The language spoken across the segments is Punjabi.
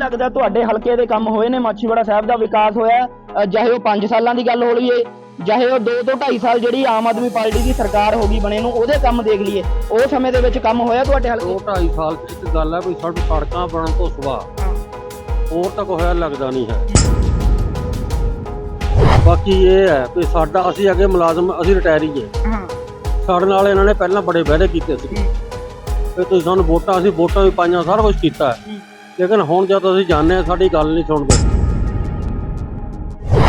ਲੱਗਦਾ ਤੁਹਾਡੇ ਹਲਕੇ ਦੇ ਕੰਮ ਹੋਏ ਨੇ ਮਾਛੀਵਾੜਾ ਸਾਹਿਬ ਦਾ ਵਿਕਾਸ ਹੋਇਆ ਚਾਹੇ ਉਹ 5 ਸਾਲਾਂ ਦੀ ਗੱਲ ਹੋ ਲਈਏ ਚਾਹੇ ਉਹ 2 ਤੋਂ 2.5 ਸਾਲ ਜਿਹੜੀ ਆਮ ਆਦਮੀ ਪਾਰਟੀ ਦੀ ਸਰਕਾਰ ਹੋ ਗਈ ਬਣੇ ਨੂੰ ਉਹਦੇ ਕੰਮ ਦੇਖ ਲਈਏ। ਉਹ ਸਮੇਂ ਦੇ ਵਿੱਚ ਕੰਮ ਹੋਇਆ ਤੁਹਾਡੇ ਹਲਕੇ ਦੋ ਢਾਈ ਸਾਲ ਚ ਇੱਕ ਗੱਲ ਹੈ ਵੀ ਸੜਕ ਸੜਕਾਂ ਬਣਨ ਤੋਂ ਸਿਵਾ। ਹੋਰ ਤੱਕ ਹੋਇਆ ਲੱਗਦਾ ਨਹੀਂ ਹੈ। ਬਾਕੀ ਇਹ ਹੈ ਵੀ ਸਾਡਾ ਅਸੀਂ ਅੱਗੇ ਮੁਲਾਜ਼ਮ ਅਸੀਂ ਰਿਟਾਇਰੀ ਹੈ ਹਾਂ। ਸਾਡੇ ਨਾਲ ਇਹਨਾਂ ਨੇ ਪਹਿਲਾਂ ਬੜੇ ਵਾਅਦੇ ਕੀਤੇ ਸੀ। ਵੀ ਤੁਸੀਂ ਸਾਨੂੰ ਵੋਟਾਂ ਅਸੀਂ ਵੋਟਾਂ ਵੀ ਪਾਈਆਂ ਸਾਰਾ ਕੁਝ ਕੀਤਾ ਹੈ। ਲੇਕਿਨ ਹੁਣ ਜਦ ਅਸੀਂ ਜਾਣਦੇ ਹਾਂ, ਸਾਡੀ ਗੱਲ ਨਹੀਂ ਸੁਣਦੇ।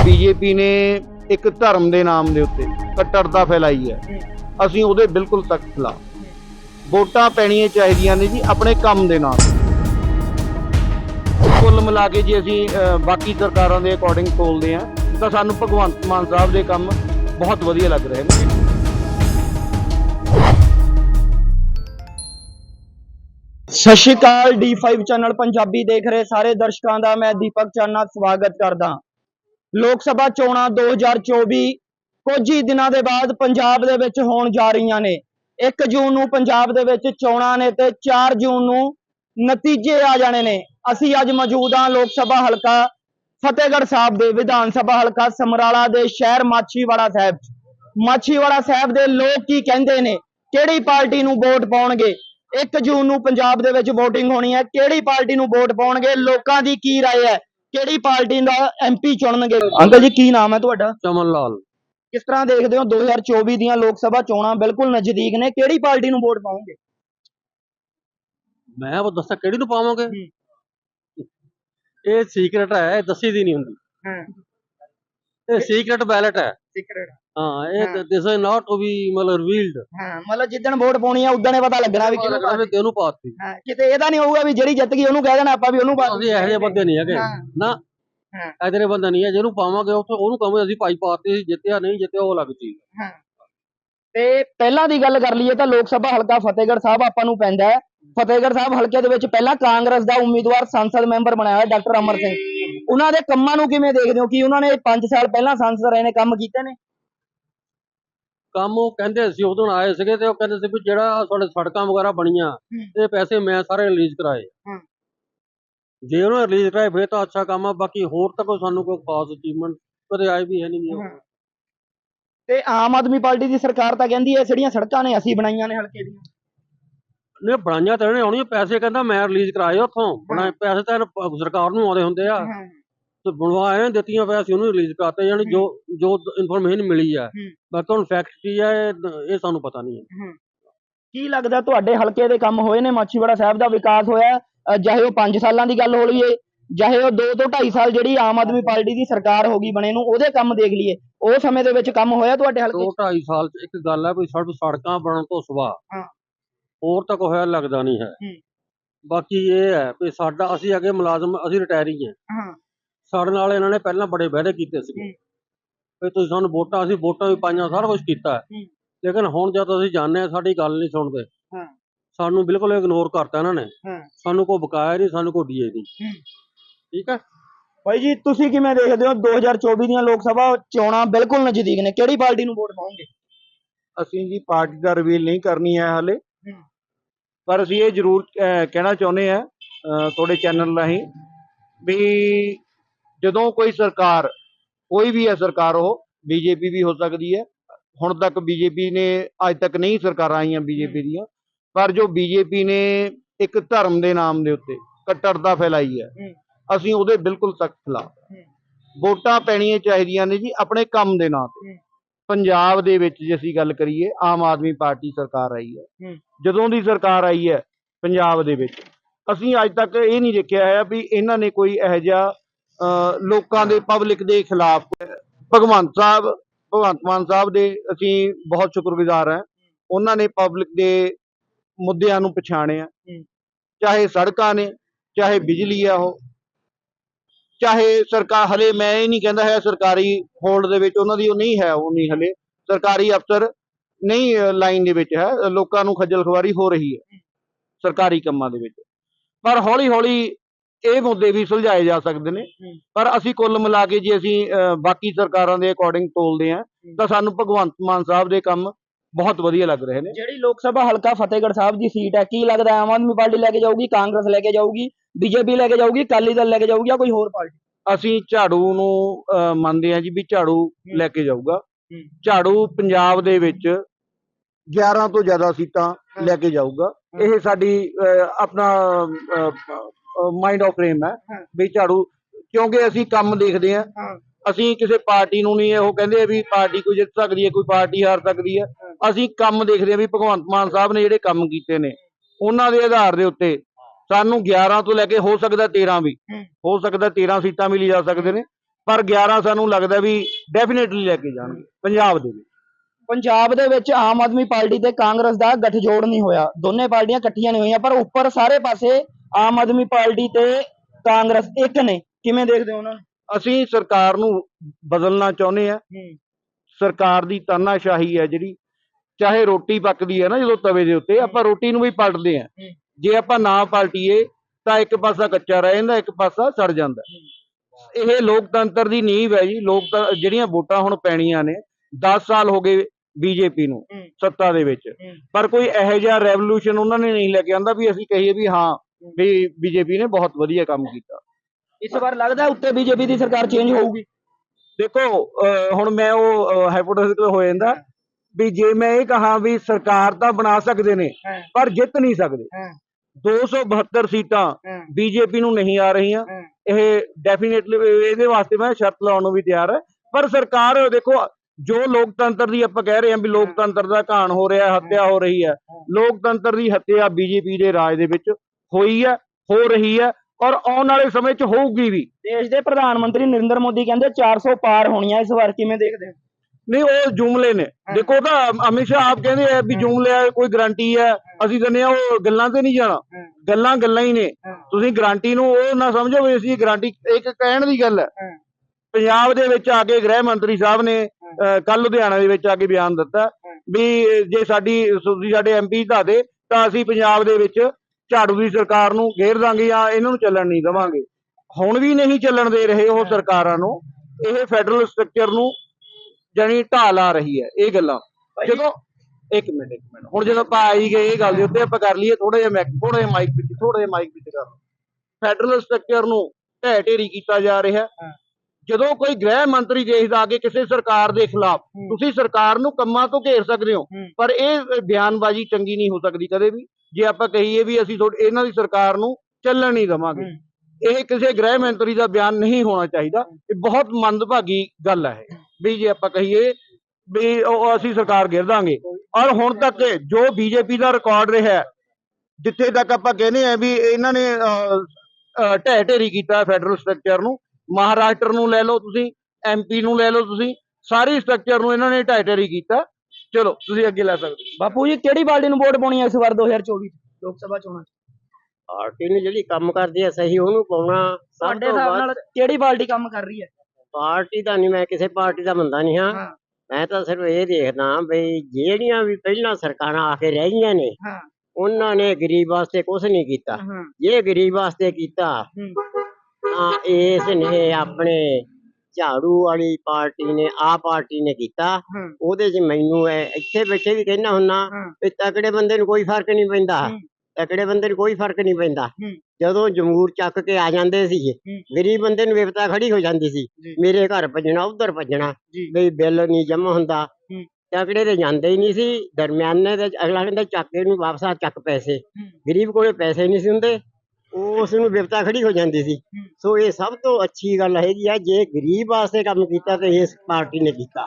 ਬੀਜੇਪੀ ਨੇ ਇੱਕ ਧਰਮ ਦੇ ਨਾਮ ਦੇ ਉੱਤੇ ਕੱਟੜਤਾ ਫੈਲਾਈ ਹੈ। ਅਸੀਂ ਉਹਦੇ ਬਿਲਕੁਲ ਤੱਕ ਖਿਲਾਫ। ਵੋਟਾਂ ਪੈਣੀਆਂ ਚਾਹੀਦੀਆਂ ਨੇ ਜੀ ਆਪਣੇ ਕੰਮ ਦੇ ਨਾਲ। ਕੁੱਲ ਮਿਲਾ ਕੇ ਜੇ ਅਸੀਂ ਬਾਕੀ ਸਰਕਾਰਾਂ ਦੇ ਅਕੋਰਡਿੰਗ ਤੋਲਦੇ ਹਾਂ, ਤਾਂ ਸਾਨੂੰ ਭਗਵੰਤ ਮਾਨ ਸਾਹਿਬ ਦੇ ਕੰਮ ਬਹੁਤ ਵਧੀਆ ਲੱਗ ਰਹੇ ਨੇ। ਸਤਿ ਸ਼੍ਰੀ ਅਕਾਲ D5 ਚੈਨਲ ਪੰਜਾਬੀ ਦੇਖ ਰਹੇ ਸਾਰੇ ਦਰਸ਼ਕਾਂ ਦਾ, ਮੈਂ ਦੀਪਕ ਚਾਨਾ ਸਵਾਗਤ ਕਰਦਾ ਲੋਕ ਸਭਾ ਚੋਣਾਂ 2024 ਕੁਝ ਹੀ ਦਿਨਾਂ ਦੇ ਬਾਅਦ ਪੰਜਾਬ ਦੇ ਵਿੱਚ ਹੋਣ ਜਾ ਰਹੀਆਂ ਨੇ। 1 ਜੂਨ ਨੂੰ ਪੰਜਾਬ ਦੇ ਵਿੱਚ ਚੋਣਾਂ ਨੇ ਤੇ 4 ਜੂਨ ਨੂੰ ਨਤੀਜੇ ਆ ਜਾਣੇ ਨੇ। ਅਸੀਂ ਅੱਜ ਮੌਜੂਦ ਹਾਂ ਲੋਕ ਸਭਾ ਹਲਕਾ ਫਤਿਹਗੜ੍ਹ ਸਾਹਿਬ ਦੇ ਵਿਧਾਨ ਸਭਾ ਹਲਕਾ ਸਮਰਾਲਾ ਦੇ ਸ਼ਹਿਰ ਮਾਛੀਵਾੜਾ ਸਾਹਿਬ ਮਾਛੀਵਾੜਾ ਸਾਹਿਬ ਦੇ ਲੋਕ ਕੀ ਕਹਿੰਦੇ ਨੇ? ਕਿਹੜੀ ਪਾਰਟੀ ਨੂੰ ਵੋਟ ਪਾਉਣਗੇ? 1 ਜੂਨ ਨੂੰ ਪੰਜਾਬ ਦੇ ਵਿੱਚ VOTING ਹੋਣੀ ਹੈ ਕਿਹੜੀ ਪਾਰਟੀ ਨੂੰ ਵੋਟ ਪਾਉਣਗੇ ਲੋਕਾਂ ਦੀ ਕੀ رائے ਹੈ ਕਿਹੜੀ ਪਾਰਟੀ ਦਾ ਐਮਪੀ ਚੁਣਨਗੇ ਅੰਕਲ ਜੀ ਕੀ ਨਾਮ ਹੈ ਤੁਹਾਡਾ ਚਮਨ ਲਾਲ ਕਿਸ ਤਰ੍ਹਾਂ ਦੇਖਦੇ ਹੋ 2024 ਦੀਆਂ ਲੋਕ ਸਭਾ ਚੋਣਾਂ ਬਿਲਕੁਲ ਨਜ਼ਦੀਕ ਨੇ ਕਿਹੜੀ ਪਾਰਟੀ ਨੂੰ ਵੋਟ ਪਾਉਂਗੇ ਮੈਂ ਉਹ ਦੱਸਾਂ ਕਿਹੜੀ ਨੂੰ ਪਾਵਾਂਗੇ ਇਹ ਸੀਕ੍ਰੇਟ ਹੈ ਇਹ ਦੱਸੀ ਦੀ ਨਹੀਂ ਹੁੰਦੀ ਹਾਂ ਇਹ ਸੀਕ੍ਰੇਟ ਬੈਲਟ ਹੈ ਸੀਕ੍ਰੇਟ ਹਾਂ ਹਾਂ। ਇਹ this is not to be ਮਤਲਬ ਰਿਵੀਲਡ ਹਾਂ ਮਤਲਬ ਜਿੱਦਣ ਵੋਟ ਪਾਉਣੀ ਆ ਉਦੋਂ ਹੀ ਪਤਾ ਲੱਗਣਾ ਵੀ ਕਿਹਨੂੰ ਪਾਤੀ। ਹਾਂ ਕਿਤੇ ਇਹਦਾ ਨਹੀਂ ਹੋਊਗਾ ਵੀ ਜਿਹੜੀ ਜਿੱਤ ਗਈ ਉਹਨੂੰ ਕਹਿ ਦੇਣਾ ਆਪਾਂ ਵੀ ਉਹਨੂੰ ਪਾ ਅਸੀਂ ਇਹੋ ਜਿਹੇ ਬੰਦੇ ਨਹੀਂ ਹੈਗੇ। ਨਾ ਹਾਂ। ਇਧਰੇ ਬੰਦਾ ਨਹੀਂ ਹੈ ਜਿਹਨੂੰ ਪਾਵਾਂਗੇ ਉੱਥੇ ਉਹਨੂੰ ਕਹਾਂਗੇ ਅਸੀਂ ਭਾਈ ਪਾਤੇ ਸੀ ਜਿੱਤਿਆ ਨਹੀਂ ਜਿੱਤਿਆ ਉਹ ਅਲੱਗ ਚੀਜ਼ ਹੈ। ਤੇ ਪਹਿਲਾਂ ਦੀ ਗੱਲ ਕਰ ਲਈਏ ਤਾਂ ਲੋਕ ਸਭਾ ਹਲਕਾ ਫਤਿਹਗੜ੍ਹ ਸਾਹਿਬ ਆਪਾਂ ਨੂੰ ਪੈਂਦਾ ਹੈ। ਫਤਿਹਗੜ੍ਹ ਸਾਹਿਬ ਹਲਕੇ ਦੇ ਵਿੱਚ ਪਹਿਲਾਂ ਕਾਂਗਰਸ ਦਾ ਉਮੀਦਵਾਰ ਸੰਸਦ ਮੈਂਬਰ ਬਣਾਇਆ ਹੋਇਆ ਡਾਕਟਰ ਅਮਰ ਸਿੰਘ। ਉਹਨਾਂ ਦੇ ਕੰਮਾਂ ਨੂੰ ਕਿਵੇਂ ਦੇਖਦੇ ਹੋ? ਕਿ ਉਹਨਾਂ ਨੇ 5 ਸਾਲ ਪਹਿਲਾਂ ਸੰਸਦ ਰਹੇ ਨੇ ਕੰਮ ਕੀਤੇ ਨੇ? ਕੰਮ ਉਹ ਕਹਿੰਦੇ ਸੀ ਉਦੋਂ ਆਏ ਸੀਗੇ ਤੇ ਉਹ ਕਹਿੰਦੇ ਸੀ ਵੀ ਜਿਹੜਾ ਤੁਹਾਡੇ ਸੜਕਾਂ ਵਗੈਰਾ ਬਣੀਆਂ ਇਹ ਪੈਸੇ ਮੈਂ ਸਾਰੇ ਰਿਲੀਜ਼ ਕਰਾਏ। ਜੇ ਉਹਨਾਂ ਰਿਲੀਜ਼ ਕਰਾਏ ਫਿਰ ਤਾਂ ਅੱਛਾ ਕੰਮ ਆ ਬਾਕੀ ਹੋਰ ਤਾਂ ਕੋਈ ਸਾਨੂੰ ਕੋਈ ਖਾਸ ਅਚੀਵਮੈਂਟ ਕਦੇ ਆਏ ਵੀ ਹੈ ਨਹੀਂ। ਤੇ ਆਮ ਆਦਮੀ ਪਾਰਟੀ ਦੀ ਸਰਕਾਰ ਤਾਂ ਕਹਿੰਦੀ ਹੈ ਜਿਹੜੀਆਂ ਸੜਕਾਂ ਨੇ ਅਸੀਂ ਬਣਾਈਆਂ ਨੇ ਹਲਕੇ ਦੀਆਂ। ਨਹੀਂ ਬਣਾਈਆਂ ਤਾਂ ਇਹਨੇ ਆਉਣੀਆਂ ਪੈਸੇ ਕਹਿੰਦਾ ਮੈਂ ਰਿਲੀਜ਼ ਕਰਾਏ ਉੱਥੋਂ। ਬਣਾਏ ਪੈਸੇ ਤਾਂ ਸਰਕਾਰ ਨੂੰ ਆਉਂਦੇ ਹੁੰਦੇ ਆ। ਤੇ ਬਣਵਾਏ ਦਿੱਤੀਆਂ ਪੈਸੇ ਉਹਨੂੰ ਰਿਲੀਜ਼ ਕਰਾਤੇ ਯਾਨੀ ਜੋ ਜੋ ਇਨਫੋਰਮੇਸ਼ਨ ਮਿਲੀ ਹੂੰ। ਬਾਕੀ ਹੁਣ ਫੈਕਟ ਕੀ ਆ ਇਹ ਸਾਨੂੰ ਪਤਾ ਨਹੀਂ ਹੈ। ਕੀ ਲੱਗਦਾ ਤੁਹਾਡੇ ਹਲਕੇ ਦੇ ਕੰਮ ਹੋਏ ਨੇ? ਮਾਛੀਵਾੜਾ ਸਾਹਿਬ ਦਾ ਵਿਕਾਸ ਹੋਇਆ ਚਾਹੇ ਉਹ 5 ਸਾਲਾਂ ਦੀ ਗੱਲ ਹੋ ਲਈਏ ਚਾਹੇ ਉਹ 2 ਤੋਂ 2.5 ਸਾਲ ਜਿਹੜੀ ਆਮ ਆਦਮੀ ਪਾਰਟੀ ਦੀ ਸਰਕਾਰ ਹੋ ਗਈ ਬਣੇ ਨੂੰ ਉਹਦੇ ਕੰਮ ਦੇਖ ਲਈਏ। ਉਹ ਸਮੇਂ ਦੇ ਵਿੱਚ ਕੰਮ ਹੋਇਆ ਤੁਹਾਡੇ ਹਲਕੇ ਦੋ ਢਾਈ ਸਾਲ ਚ ਇੱਕ ਗੱਲ ਹੈ ਵੀ ਸੜਕ ਸੜਕਾਂ ਬਣਨ ਤੋਂ ਸਿਵਾ ਹਾਂ। ਹੋਰ ਤੱਕ ਹੋਇਆ ਲੱਗਦਾ ਨਹੀਂ ਹੈ। ਹੂੰ। ਬਾਕੀ ਇਹ ਹੈ ਵੀ ਸਾਡਾ ਅਸੀਂ ਅੱਗੇ ਮੁਲਾਜ਼ਮ ਅਸੀਂ ਰਿਟਾਇਰੀ ਹੈ। ਹਾਂ। ਸਾਡੇ ਨਾਲ ਇਹਨਾਂ ਨੇ ਪਹਿਲਾਂ ਬੜੇ ਵਾਅਦੇ ਕੀਤੇ ਸੀ। ਵੀ ਤੁਸੀਂ ਸਾਨੂੰ ਵੋਟਾਂ ਅਸੀਂ ਵੋਟਾਂ ਵੀ ਪਾਈਆਂ ਸਾਰਾ ਕੁਝ ਕੀਤਾ ਹੈ। ਲੇਕਿਨ ਹੁਣ ਜਦ ਅਸੀਂ ਜਾਣਦੇ ਹਾਂ ਸਾਡੀ ਗੱਲ ਨਹੀਂ ਸੁਣਦੇ। ਹਾਂ। ਸਾਨੂੰ ਬਿਲਕੁਲ ਇਗਨੋਰ ਕਰਤਾ ਇਹਨਾਂ ਨੇ। ਹਾਂ। ਸਾਨੂੰ ਕੋਈ ਬਕਾਇਆ ਨਹੀਂ ਸਾਨੂੰ ਕੋਈ ਡੀਏ ਨਹੀਂ। ਹੂੰ। ਠੀਕ ਹੈ? ਭਾਈ ਜੀ ਤੁਸੀਂ ਕਿਵੇਂ ਦੇਖਦੇ ਹੋ? 2024 ਦੀਆਂ ਲੋਕ ਸਭਾ ਚੋਣਾਂ ਬਿਲਕੁਲ ਨਜ਼ਦੀਕ ਨੇ। ਕਿਹੜੀ ਪਾਰਟੀ ਨੂੰ ਵੋਟ ਪਾਉਂਗੇ ਅਸੀਂ ਜੀ ਪਾਰਟੀ ਦਾ ਰਿਵੀਲ ਨਹੀਂ ਕਰਨੀ ਹੈ ਹਲੇ। ਪਰ ਅਸੀਂ ਇਹ ਜ਼ਰੂਰ ਅਹ, ਕਹਿਣਾ ਚਾਹੁੰਦੇ ਆ ਤੁਹਾਡੇ ਚੈਨਲ ਰਾਹੀਂ ਵੀ ਜਦੋਂ ਕੋਈ ਸਰਕਾਰ ਕੋਈ ਵੀ ਹੈ ਸਰਕਾਰ ਉਹ ਬੀਜੇਪੀ ਵੀ ਹੋ ਸਕਦੀ ਹੈ ਹੁਣ ਤੱਕ ਬੀਜੇਪੀ ਨੇ ਅੱਜ ਤੱਕ ਨਹੀਂ ਸਰਕਾਰਾਂ ਆਈਆਂ ਬੀਜੇਪੀ ਦੀਆਂ ਪਰ ਜੋ ਬੀਜੇਪੀ ਨੇ ਇੱਕ ਧਰਮ ਦੇ ਨਾਮ ਦੇ ਉੱਤੇ ਕੱਟੜਤਾ ਫੈਲਾਈ ਹੈ। ਅਸੀਂ ਉਹਦੇ ਬਿਲਕੁਲ ਤੱਕ ਖਿਲਾਫ। ਵੋਟਾਂ ਪੈਣੀਆਂ ਚਾਹੀਦੀਆਂ ਨੇ ਜੀ ਆਪਣੇ ਕੰਮ ਦੇ ਨਾਂ ਤੇ। ਪੰਜਾਬ ਦੇ ਵਿੱਚ ਜੇ ਅਸੀਂ ਗੱਲ ਕਰੀਏ ਆਮ ਆਦਮੀ ਪਾਰਟੀ ਸਰਕਾਰ ਆਈ ਹੈ। ਜਦੋਂ ਦੀ ਸਰਕਾਰ ਆਈ ਹੈ ਪੰਜਾਬ ਦੇ ਵਿੱਚ ਅਸੀਂ ਅੱਜ ਤੱਕ ਇਹ ਨਹੀਂ ਦੇਖਿਆ ਹੈ ਵੀ ਇਹਨਾਂ ਨੇ ਕੋਈ ਇਹੋ ਜਿਹਾ ਲੋਕਾਂ ਦੇ ਪਬਲਿਕ ਦੇ ਖਿਲਾਫ। ਭਗਵੰਤ ਸਾਹਿਬ ਭਗਵੰਤ ਮਾਨ ਸਾਹਿਬ ਦੇ ਅਸੀਂ ਬਹੁਤ ਸ਼ੁਕਰਗੁਜ਼ਾਰ ਹਾਂ। ਉਹਨਾਂ ਨੇ ਪਬਲਿਕ ਦੇ ਮੁੱਦਿਆਂ ਨੂੰ ਪਛਾਣਿਆ। ਚਾਹੇ ਸੜਕਾਂ ਨੇ ਚਾਹੇ ਬਿਜਲੀ ਆ ਉਹ। ਚਾਹੇ ਸਰਕਾਰ ਹਲੇ ਮੈਂ ਇਹ ਨਹੀਂ ਕਹਿੰਦਾ ਹੈ ਸਰਕਾਰੀ ਹੋਲਡ ਦੇ ਵਿੱਚ ਉਹਨਾਂ ਦੀ ਉਹ ਨਹੀਂ ਹੈ ਉਹ ਨਹੀਂ ਹਲੇ। ਸਰਕਾਰੀ ਅਫਸਰ ਨਹੀਂ ਲਾਈਨ ਦੇ ਵਿੱਚ ਹੈ। ਲੋਕਾਂ ਨੂੰ ਖੱਜਲ ਖਵਾਰੀ ਹੋ ਰਹੀ ਹੈ। ਸਰਕਾਰੀ ਕੰਮਾਂ ਦੇ ਵਿੱਚ। ਪਰ ਹੌਲੀ ਹੌਲੀ ਇਹ ਮੁੱਦੇ ਵੀ ਸੁਲਝਾਏ ਜਾ ਸਕਦੇ ਨੇ। ਪਰ ਅਸੀਂ ਕੁੱਲ ਮਿਲਾ ਕੇ ਜੇ ਅਸੀਂ ਬਾਕੀ ਸਰਕਾਰਾਂ ਦੇ ਅਕੋਰਡਿੰਗ ਤੋਲਦੇ ਹਾਂ ਤਾਂ ਸਾਨੂੰ ਭਗਵੰਤ ਮਾਨ ਸਾਹਿਬ ਦੇ ਕੰਮ ਬਹੁਤ ਵਧੀਆ ਲੱਗ ਰਹੇ ਨੇ। ਜਿਹੜੀ ਲੋਕ ਸਭਾ ਹਲਕਾ ਫਤਿਹਗੜ੍ਹ ਸਾਹਿਬ ਦੀ ਸੀਟ ਹੈ ਕੀ ਲੱਗਦਾ ਆਮ ਆਦਮੀ ਪਾਰਟੀ ਲੈ ਕੇ ਜਾਊਗੀ ਕਾਂਗਰਸ ਲੈ ਕੇ ਜਾਊਗੀ ਬੀਜੇਪੀ ਲੈ ਕੇ ਜਾਊਗੀ ਅਕਾਲੀ ਦਲ ਲੈ ਕੇ ਜਾਊਗੀ ਜਾਂ ਕੋਈ ਹੋਰ ਪਾਰਟੀ? ਅਸੀਂ ਝਾੜੂ ਨੂੰ ਮੰਨਦੇ ਹਾਂ ਜੀ ਵੀ ਝਾੜੂ ਲੈ ਕੇ ਜਾਊਗਾ। ਝਾੜੂ ਪੰਜਾਬ ਦੇ ਵਿੱਚ 11 ਤੋਂ ਜ਼ਿਆਦਾ ਸੀਟਾਂ ਲੈ ਕੇ ਜਾਊਗਾ। ਇਹ ਸਾਡੀ ਆਪਣਾ ਮਾਈਂਡ ਆਫ ਫਰੇਮ ਹੈ। ਵੀ ਝਾੜੂ ਕਿਉਂਕਿ ਅਸੀਂ ਕੰਮ ਦੇਖਦੇ ਹਾਂ। ਅਸੀਂ ਕਿਸੇ ਪਾਰਟੀ ਨੂੰ ਨਹੀਂ ਉਹ ਕਹਿੰਦੇ ਆ ਵੀ ਪਾਰਟੀ ਕੋਈ ਜਿੱਤ ਸਕਦੀ ਹੈ ਕੋਈ ਪਾਰਟੀ ਹਾਰ ਸਕਦੀ ਹੈ ਅਸੀਂ ਕੰਮ ਦੇਖਦੇ ਹਾਂ ਵੀ ਭਗਵੰਤ ਮਾਨ ਸਾਹਿਬ ਨੇ ਜਿਹੜੇ ਕੰਮ ਕੀਤੇ ਨੇ ਉਹਨਾਂ ਦੇ ਆਧਾਰ ਦੇ ਉੱਤੇ ਸਾਨੂੰ 11 ਤੋਂ ਲੈ ਕੇ ਹੋ ਸਕਦਾ 13 ਵੀ ਹੂੰ। ਸਕਦਾ 13 ਸੀਟਾਂ ਵੀ ਲਈ ਜਾ ਸਕਦੇ ਨੇ ਪਰ 11 ਸਾਨੂੰ ਲੱਗਦਾ ਵੀ ਡੈਫੀਨੇਟਲੀ ਲੈ ਕੇ ਜਾਣਗੇ ਪੰਜਾਬ ਦੇ ਵਿੱਚ ਪੰਜਾਬ ਦੇ ਵਿੱਚ ਆਮ ਆਦਮੀ ਪਾਰਟੀ ਤੇ ਕਾਂਗਰਸ ਦਾ ਗੱਠਜੋੜ ਨਹੀਂ ਹੋਇਆ ਦੋਨੇ ਪਾਰਟੀਆਂ ਇਕੱਠੀਆਂ ਨਹੀਂ ਹੋਈਆਂ ਪਰ ਉੱਪਰ ਸਾਰੇ ਪਾਸੇ ਆਮ ਆਦਮੀ ਪਾਰਟੀ ਤੇ ਕਾਂਗਰਸ ਇੱਕ ਨੇ। ਕਿਵੇਂ ਦੇਖਦੇ ਹੋ ਉਹਨਾਂ ਨੂੰ? ਅਸੀਂ ਸਰਕਾਰ ਨੂੰ ਬਦਲਣਾ ਚਾਹੁੰਦੇ ਆ ਸਰਕਾਰ ਦੀ ਤਾਨਾਸ਼ਾਹੀ ਹੈ ਜਿਹੜੀ। ਚਾਹੇ ਰੋਟੀ ਪੱਕਦੀ ਹੈ ਨਾ ਜਦੋਂ ਤਵੇ ਦੇ ਉੱਤੇ ਆਪਾਂ ਰੋਟੀ ਨੂੰ ਵੀ ਪਲਟਦੇ ਆ। ਜੇ ਆਪਾਂ ਨਾ ਪਲਟੀਏ ਤਾਂ ਇੱਕ ਪਾਸਾ ਕੱਚਾ ਰਹਿ ਜਾਂਦਾ ਇੱਕ ਪਾਸਾ ਸੜ ਜਾਂਦਾ। ਇਹ ਲੋਕਤੰਤਰ ਦੀ ਨੀਂਹ ਹੈ ਜੀ। ਲੋਕ ਜਿਹੜੀਆਂ ਵੋਟਾਂ ਹੁਣ ਪੈਣੀਆਂ ਨੇ 10 ਸਾਲ ਹੋ ਗਏ ਬੀਜੇਪੀ ਨੂੰ। ਸੱਤਾ ਦੇ ਵਿੱਚ। ਪਰ ਕੋਈ ਇਹੋ ਜਿਹਾ ਰੈਵੋਲੂਸ਼ਨ ਉਹਨਾਂ ਨੇ ਨਹੀਂ ਲੈ ਕੇ ਆਂਦਾ ਵੀ ਅਸੀਂ ਕਹੀਏ ਵੀ ਹਾਂ ਵੀ ਬੀਜੇਪੀ ਨੇ ਬਹੁਤ ਵਧੀਆ ਕੰਮ ਕੀਤਾ ਇਸ ਵਾਰ ਲੱਗਦਾ ਉੱਤੇ ਬੀਜੇਪੀ ਦੀ ਸਰਕਾਰ ਚੇਂਜ ਹੋਊਗੀ ਦੇਖੋ ਹੁਣ ਮੈਂ ਉਹ ਹਾਈਪੋਥੈਟਿਕਲ ਹੋ ਜਾਂਦਾ ਵੀ ਜੇ ਮੈਂ ਇਹ ਕਹਾਂ ਵੀ ਸਰਕਾਰ ਤਾਂ ਬਣਾ ਸਕਦੇ ਨੇ। ਪਰ ਜਿੱਤ ਨਹੀਂ ਸਕਦੇ ਹਾਂ। 272 ਸੀਟਾਂ। ਬੀਜੇਪੀ ਨੂੰ ਨਹੀਂ ਆ ਰਹੀਆਂ। ਇਹ ਡੈਫੀਨੇਟਲੀ ਇਹਦੇ ਵਾਸਤੇ ਮੈਂ ਸ਼ਰਤ ਲਾਉਣ ਨੂੰ ਵੀ ਤਿਆਰ ਹੈ ਪਰ ਸਰਕਾਰ ਦੇਖੋ ਜੋ ਲੋਕਤੰਤਰ ਦੀ ਆਪਾਂ ਕਹਿ ਰਹੇ ਹਾਂ ਵੀ ਲੋਕਤੰਤਰ ਦਾ ਘਾਣ ਹੋ ਰਿਹਾ ਹੱਤਿਆ ਹੋ ਰਹੀ ਹੈ ਲੋਕਤੰਤਰ ਦੀ ਹੱਤਿਆ ਬੀਜੇਪੀ ਦੇ ਰਾਜ ਦੇ ਵਿੱਚ ਹੋਈ ਹੈ ਹੋ ਰਹੀ ਹੈ ਔਰ ਆਉਣ ਵਾਲੇ ਸਮੇਂ 'ਚ ਹੋਊਗੀ ਵੀ। ਦੇਸ਼ ਦੇ ਪ੍ਰਧਾਨ ਮੰਤਰੀ ਨਰਿੰਦਰ ਮੋਦੀ ਕਹਿੰਦੇ 400 ਪਾਰ ਹੋਣੀਆਂ ਇਸ ਵਾਰ ਕਿਵੇਂ ਦੇਖਦੇ ਹੋ? ਨਹੀਂ ਉਹ ਜੁਮਲੇ ਨੇ। ਦੇਖੋ ਤਾਂ ਸ਼ਾਹ ਆਪ ਕਹਿੰਦੇ ਆ ਵੀ ਜੁਮਲੇ ਆ ਕੋਈ ਗਾਰੰਟੀ ਹੈ। ਅਸੀਂ ਕਹਿੰਦੇ ਆ ਉਹ ਗੱਲਾਂ ਤੇ ਨਹੀਂ ਜਾਣਾ। ਗੱਲਾਂ ਗੱਲਾਂ ਹੀ ਨੇ। ਤੁਸੀਂ ਗਾਰੰਟੀ ਨੂੰ ਉਹ ਨਾ ਸਮਝੋ ਵੀ ਅਸੀਂ ਗਾਰੰਟੀ ਇੱਕ ਕਹਿਣ ਦੀ ਗੱਲ ਹੈ। ਪੰਜਾਬ ਦੇ ਵਿੱਚ ਆ ਕੇ ਗ੍ਰਹਿ ਮੰਤਰੀ ਸਾਹਿਬ ਨੇ ਕੱਲ ਲੁਧਿਆਣਾ ਦੇ ਵਿੱਚ ਆ ਕੇ ਬਿਆਨ ਦਿੱਤਾ ਵੀ ਜੇ ਸਾਡੀ ਤੁਸੀਂ ਸਾਡੇ ਐਮਪੀ ਢਾ ਦੇ ਤਾਂ ਅਸੀਂ ਪੰਜਾਬ ਦੇ ਵਿੱਚ ਝਾੜੂ ਦੀ ਸਰਕਾਰ ਨੂੰ ਘੇਰ ਦਾਂਗੇ ਜਾਂ ਇਹਨਾਂ ਨੂੰ ਚੱਲਣ ਨਹੀਂ ਦੇਵਾਂਗੇ। ਹੁਣ ਵੀ ਨਹੀਂ ਚੱਲਣ ਦੇ ਰਹੇ ਉਹ ਸਰਕਾਰਾਂ ਨੂੰ। ਇਹ ਫੈਡਰਲ ਸਟਰਕਚਰ ਨੂੰ ਜਾਨੀ ਢਾਲ ਆ ਰਹੀ ਹੈ ਇਹ ਗੱਲਾਂ। ਜਦੋਂ ਇੱਕ ਮਿੰਟ ਇੱਕ ਮਿੰਟ। ਹੁਣ ਜਦੋਂ ਆਪਾਂ ਆਈ ਗਏ ਇਹ ਗੱਲ ਦੇ ਉੱਤੇ ਆਪਾਂ ਕਰ ਲਈਏ ਥੋੜਾ ਜਿਹਾ ਮੈਕ ਥੋੜਾ ਜਿਹਾ ਮਾਈਕ ਵਿੱਚ ਥੋੜਾ ਜਿਹਾ ਮਾਈਕ ਵਿੱਚ ਕਰ ਫੈਡਰਲ ਸਟਰਕਚਰ ਨੂੰ ਢਹਿ ਢੇਰੀ ਕੀਤਾ ਜਾ ਰਿਹਾ। ਜਦੋਂ ਕੋਈ ਗ੍ਰਹਿ ਮੰਤਰੀ ਦੇਸ਼ ਦਾ ਆ ਕੇ ਕਿਸੇ ਸਰਕਾਰ ਦੇ ਖਿਲਾਫ ਤੁਸੀਂ ਸਰਕਾਰ ਨੂੰ ਕੰਮਾਂ ਤੋਂ ਘੇਰ ਸਕਦੇ ਹੂੰ। ਪਰ ਇਹ ਬਿਆਨਬਾਜ਼ੀ ਚੰਗੀ ਨਹੀਂ ਹੋ ਸਕਦੀ ਕਦੇ ਵੀ। ਜੇ ਆਪਾਂ ਕਹੀਏ ਵੀ ਅਸੀਂ ਇਹਨਾਂ ਦੀ ਸਰਕਾਰ ਨੂੰ ਚੱਲਣ ਨਹੀਂ ਦੇਵਾਂਗੇ। ਇਹ ਕਿਸੇ ਗ੍ਰਹਿ ਮੰਤਰੀ ਦਾ ਬਿਆਨ ਨਹੀਂ ਹੋਣਾ ਚਾਹੀਦਾ। ਇਹ ਬਹੁਤ ਮੰਦਭਾਗੀ ਗੱਲ ਹੈ। ਵੀ ਜੇ ਆਪਾਂ ਕਹੀਏ ਵੀ ਉਹ ਅਸੀਂ ਸਰਕਾਰ ਗਿਰ ਦਾਂਗੇ। ਔਰ ਹੁਣ ਤੱਕ ਜੋ ਬੀਜੇਪੀ ਦਾ ਰਿਕਾਰਡ ਰਿਹਾ ਜਿੱਥੇ ਤੱਕ ਆਪਾਂ ਕਹਿੰਦੇ ਆ ਵੀ ਇਹਨਾਂ ਨੇ ਢਹਿ ਢੇਰੀ ਕੀਤਾ ਫੈਡਰਲ ਸਟਰਕਚਰ ਨੂੰ। ਮਹਾਰਾਸ਼ਟਰ ਨੂੰ ਲੈ ਲਓ ਤੁਸੀਂ ਐਮਪੀ ਨੂੰ ਲੈ ਲਓ ਤੁਸੀਂ। ਸਾਰੀ ਸਟਰਕਚਰ ਨੂੰ ਇਹਨਾਂ ਨੇ ਢਹਿ ਢੇਰੀ ਕੀਤਾ। ਚਲੋ ਤੁਸੀਂ ਅੱਗੇ ਲੈ ਸਕਦੇ ਹੋ। ਬਾਪੂ ਜੀ ਕਿਹੜੀ ਪਾਰਟੀ ਨੂੰ ਵੋਟ ਪਾਉਣੀ ਹੈ ਇਸ ਵਾਰ 2024 ਲੋਕ ਸਭਾ ਚੋਣਾਂ 'ਚ ਪਾਰਟੀ ਨੂੰ ਜਿਹੜੀ ਕੰਮ ਕਰਦੀ ਹੈ ਸਹੀ ਉਹਨੂੰ ਪਾਉਣਾ ਸਭ ਤੁਹਾਡੇ ਤੋਂ ਹਿਸਾਬ ਵੱਧ ਨਾਲ ਕਿਹੜੀ ਪਾਰਟੀ ਕੰਮ ਕਰ ਰਹੀ ਹੈ ਪਾਰਟੀ ਦਾ ਨਹੀਂ ਮੈਂ ਕਿਸੇ ਪਾਰਟੀ ਦਾ ਬੰਦਾ ਨਹੀਂ ਹਾਂ ਹਾਂ। ਮੈਂ ਤਾਂ ਸਿਰਫ ਇਹ ਦੇਖਦਾ ਬਈ ਜਿਹੜੀਆਂ ਵੀ ਪਹਿਲਾਂ ਸਰਕਾਰਾਂ ਆ ਕੇ ਰਹੀਆਂ ਨੇ ਹਾਂ। ਉਹਨਾਂ ਨੇ ਗਰੀਬ ਵਾਸਤੇ ਕੁਝ ਨਹੀਂ ਕੀਤਾ ਹਾਂ ਜੇ ਗਰੀਬ ਵਾਸਤੇ ਕੀਤਾ ਹੂੰ। ਤਾਂ ਇਸ ਨੇ ਆਪਣੇ ਝਾੜੂ ਵਾਲੀ ਪਾਰਟੀ ਨੇ ਆ ਪਾਰਟੀ ਨੇ ਕੀਤਾ। ਉਹਦੇ 'ਚ ਮੈਨੂੰ ਐ ਇੱਥੇ ਬੈਠੇ ਵੀ ਕਹਿਣਾ ਹੁੰਨਾ। ਵੀ ਤਕੜੇ ਬੰਦੇ ਨੂੰ ਕੋਈ ਫ਼ਰਕ ਨਹੀਂ ਪੈਂਦਾ। ਤਕੜੇ ਬੰਦੇ ਨੂੰ ਕੋਈ ਫ਼ਰਕ ਨਹੀਂ ਪੈਂਦਾ। ਜਦੋਂ ਜਮੂਰ ਚੱਕ ਕੇ ਆ ਜਾਂਦੇ ਹੂੰ। ਗਰੀਬ ਬੰਦੇ ਨੂੰ ਵਿਪਤਾ ਖੜੀ ਹੋ ਜਾਂਦੀ ਸੀ। ਮੇਰੇ ਘਰ ਭੱਜਣਾ ਉਧਰ ਭੱਜਣਾ। ਬਈ ਬਿੱਲ ਨਹੀਂ ਜਮਾ ਹੁੰਦਾ। ਤਕੜੇ ਤੇ ਜਾਂਦੇ ਹੀ ਨਹੀਂ ਸੀ ਦਰਮਿਆਨੇ ਦੇ ਅਗਲਾ ਕਹਿੰਦਾ ਚੱਕ ਕੇ ਨੂੰ ਵਾਪਸ ਆ ਚੱਕ ਪੈਸੇ ਗਰੀਬ ਕੋਲੇ ਪੈਸੇ ਨਹੀਂ ਸੀ ਹੁੰਦੇ ਉਸ ਨੂੰ ਵਿਪਤਾ ਖੜੀ ਹੋ ਜਾਂਦੀ ਸੀ। ਸੋ ਇਹ ਸਭ ਤੋਂ ਅੱਛੀ ਗੱਲ ਹੈਗੀ ਆ ਜੇ ਗਰੀਬ ਵਾਸਤੇ ਕੰਮ ਕੀਤਾ ਤੇ ਇਸ ਪਾਰਟੀ ਨੇ ਕੀਤਾ।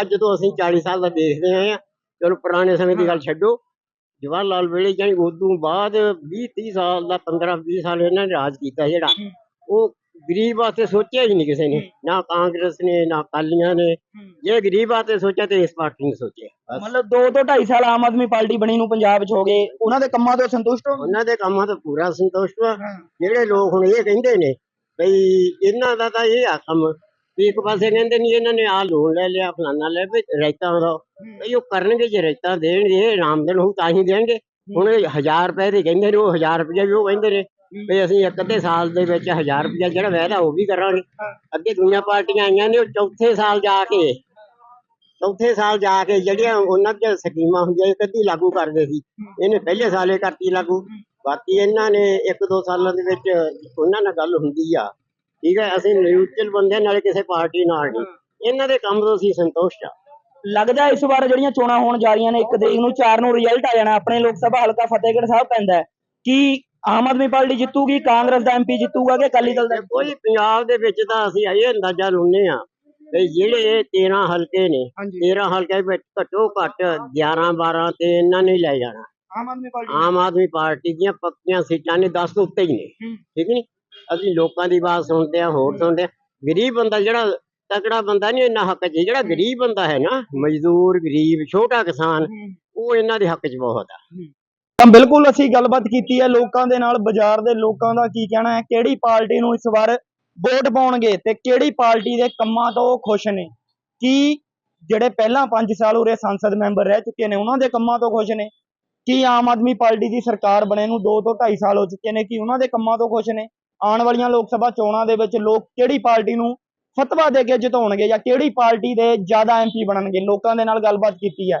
ਅੱਜ ਤੋਂ ਅਸੀਂ 40 ਸਾਲ ਦਾ ਦੇਖਦੇ ਆਏ ਆ ਚਲੋ ਪੁਰਾਣੇ ਸਮੇਂ ਦੀ ਗੱਲ ਛੱਡੋ ਜਵਾਹਰ ਲਾਲ ਵੇਲੇ ਜਾਨੀ ਉਦੋਂ ਬਾਅਦ 20 30 ਸਾਲ ਦਾ 15 20 ਸਾਲ ਇਹਨਾਂ ਨੇ ਰਾਜ ਕੀਤਾ ਜਿਹੜਾ। ਉਹ ਗਰੀਬ ਵਾਸਤੇ ਸੋਚਿਆ ਹੀ ਨਹੀਂ ਕਿਸੇ ਨੇ ਨਾ ਕਾਂਗਰਸ ਨੇ ਨਾ ਅਕਾਲੀਆਂ ਨੇ। ਜੇ ਗਰੀਬ ਵਾਸਤੇ ਸੋਚਿਆ ਤੇ ਇਸ ਪਾਰਟੀ ਨੇ ਸੋਚਿਆ। ਮਤਲਬ 2 ਤੋਂ 2.5 ਸਾਲ ਆਮ ਆਦਮੀ ਪਾਰਟੀ ਬਣੀ ਨੂੰ ਪੰਜਾਬ 'ਚ ਹੋ ਗਏ ਉਹਨਾਂ ਦੇ ਕੰਮਾਂ ਤੋਂ ਸੰਤੁਸ਼ਟ ਹੋ ਉਹਨਾਂ ਦੇ ਕੰਮਾਂ ਤੋਂ ਪੂਰਾ ਸੰਤੁਸ਼ਟ ਵਾ। ਹਾਂ। ਜਿਹੜੇ ਲੋਕ ਹੁਣ ਇਹ ਕਹਿੰਦੇ ਨੇ ਬਈ ਇਹਨਾਂ ਦਾ ਤਾਂ ਇਹ ਆ ਕੰਮ ਵੀ ਇੱਕ ਪਾਸੇ ਕਹਿੰਦੇ ਨਹੀਂ ਇਹਨਾਂ ਨੇ ਆ ਲੋਨ ਲੈ ਲਿਆ ਫਲਾਨਾ ਲੈ ਵੀ ਰੈਤਾਂ ਦਾ। ਬਈ ਉਹ ਕਰਨਗੇ ਜੇ ਰੈਤਾਂ ਦੇਣਗੇ ਆਮਦਨ ਹੋਊ ਤਾਂ ਹੀ ਦੇਣਗੇ। ਹੁਣ ਇਹ 1000 ਰੁਪਏ ਦੇ ਕਹਿੰਦੇ ਨੇ ਉਹ 1000 ਰੁਪਏ ਵੀ ਉਹ ਕਹਿੰਦੇ ਨੇ। ਵੀ ਅਸੀਂ ਇੱਕ ਅੱਧੇ ਸਾਲ ਦੇ ਵਿੱਚ 1000 ਰੁਪਇਆ ਜਿਹੜਾ ਵਾਅਦਾ ਉਹ ਵੀ ਕਰਾਂਗੇ। ਅੱਗੇ ਦੁਨੀਆ ਪਾਰਟੀਆਂ ਆਈਆਂ ਨੇ, ਉਹ ਚੌਥੇ ਸਾਲ ਜਾ ਕੇ, ਚੌਥੇ ਸਾਲ ਜਾ ਕੇ ਜਿਹੜੀਆਂ ਉਹਨਾਂ ਦੀਆਂ ਸਕੀਮਾਂ ਹੁੰਦੀਆਂ ਇੱਕ ਅੱਧੀ ਲਾਗੂ ਕਰਦੇ ਸੀ। ਇਹਨੇ ਪਹਿਲੇ ਸਾਲੇ ਕਰਤੀ ਲਾਗੂ। ਬਾਕੀ ਇਹਨਾਂ ਨੇ ਇੱਕ ਦੋ ਸਾਲਾਂ ਦੇ ਵਿੱਚ ਉਹਨਾਂ ਨਾਲ ਗੱਲ ਹੁੰਦੀ ਆ। ਠੀਕ ਹੈ, ਅਸੀਂ ਨਿਊਟਰਲ ਬੰਦੇ ਨਾਲ ਕਿਸੇ ਪਾਰਟੀ ਨਾਲ ਨਹੀਂ। ਇਹਨਾਂ ਦੇ ਕੰਮ ਤੋਂ ਅਸੀਂ ਸੰਤੁਸ਼ਟ ਆ। ਲੱਗਦਾ ਇਸ ਵਾਰ ਜਿਹੜੀਆਂ ਚੋਣਾਂ ਹੋਣ ਜਾ ਰਹੀਆਂ ਨੇ, ਇੱਕ ਤਰੀਕ ਨੂੰ 4 ਨੂੰ ਰਿਜ਼ਲਟ ਆ ਜਾਣਾ। ਆਪਣੇ ਲੋਕ ਸਭਾ ਹਲਕਾ ਫਤਿਹਗੜ੍ਹ ਸਾਹਿਬ ਪੈਂਦਾ ਕੀ ਆਮ ਆਦਮੀ ਪਾਰਟੀ ਜਿੱਤੂਗੀ ਕਾਂਗਰਸ ਦਾ ਐਮਪੀ ਜਿੱਤੂਗਾ ਕਿ ਅਕਾਲੀ ਦਲ ਦਾ? ਕੋਈ ਪੰਜਾਬ ਦੇ ਵਿੱਚ ਤਾਂ ਅਸੀਂ ਇਹ ਅੰਦਾਜ਼ਾ ਲਾਉਂਦੇ ਆ ਵੀ ਜਿਹੜੇ 13 ਹਲਕੇ ਨੇ ਹਾਂਜੀ। 13 ਹਲਕੇ ਵਿੱਚ ਘੱਟੋ ਘੱਟ 11 12 ਤੇ ਇਹਨਾਂ ਨੇ ਲੈ ਜਾਣਾ। ਆਮ ਆਦਮੀ ਪਾਰਟੀ ਆਮ ਆਦਮੀ ਪਾਰਟੀ ਦੀਆਂ ਪੱਕੀਆਂ ਸੀਟਾਂ ਨੇ 10 ਤੋਂ ਉੱਤੇ ਹੀ ਨੇ। ਠੀਕ ਨਹੀਂ? ਅਸੀਂ ਲੋਕਾਂ ਦੀ ਬਾਤ ਸੁਣਦੇ ਆ ਹੋਰ ਸੁਣਦੇ ਆ ਗਰੀਬ ਬੰਦਾ ਜਿਹੜਾ ਤਕੜਾ ਬੰਦਾ ਨਹੀਂ ਇੰਨਾ ਹੱਕ 'ਚ ਜਿਹੜਾ ਗਰੀਬ ਬੰਦਾ ਹੈ ਨਾ ਮਜ਼ਦੂਰ ਗਰੀਬ ਛੋਟਾ ਕਿਸਾਨ ਉਹ ਇਹਨਾਂ ਦੇ ਹੱਕ 'ਚ ਬਹੁਤ ਆ। ਤਾਂ ਬਿਲਕੁਲ ਅਸੀਂ ਗੱਲਬਾਤ ਕੀਤੀ ਹੈ ਲੋਕਾਂ ਦੇ ਨਾਲ, ਬਾਜ਼ਾਰ ਦੇ ਲੋਕਾਂ ਦਾ ਕੀ ਕਹਿਣਾ ਹੈ, ਕਿਹੜੀ ਪਾਰਟੀ ਨੂੰ ਇਸ ਵਾਰ ਵੋਟ ਪਾਉਣਗੇ ਤੇ ਕਿਹੜੀ ਪਾਰਟੀ ਦੇ ਕੰਮਾਂ ਤੋਂ ਉਹ ਖੁਸ਼ ਨੇ? ਕੀ ਜਿਹੜੇ ਪਹਿਲਾਂ 5 ਸਾਲ ਉਰੇ ਸੰਸਦ ਮੈਂਬਰ ਰਹਿ ਚੁੱਕੇ ਨੇ, ਉਹਨਾਂ ਦੇ ਕੰਮਾਂ ਤੋਂ ਖੁਸ਼ ਨੇ? ਕੀ ਆਮ ਆਦਮੀ ਪਾਰਟੀ ਦੀ ਸਰਕਾਰ ਬਣੇ ਨੂੰ 2 ਤੋਂ 2.5 ਸਾਲ ਹੋ ਚੁੱਕੇ ਨੇ, ਕੀ ਉਹਨਾਂ ਦੇ ਕੰਮਾਂ ਤੋਂ ਖੁਸ਼ ਨੇ? ਆਉਣ ਵਾਲੀਆਂ ਲੋਕ ਸਭਾ ਚੋਣਾਂ ਦੇ ਵਿੱਚ ਲੋਕ ਕਿਹੜੀ ਪਾਰਟੀ ਨੂੰ ਫਤਵਾ ਦੇ ਕੇ ਜਿਤਾਉਣਗੇ ਜਾਂ ਕਿਹੜੀ ਪਾਰਟੀ ਦੇ ਜ਼ਿਆਦਾ ਐਮਪੀ ਬਣਨਗੇ? ਲੋਕਾਂ ਦੇ ਨਾਲ ਗੱਲਬਾਤ ਕੀਤੀ ਹੈ।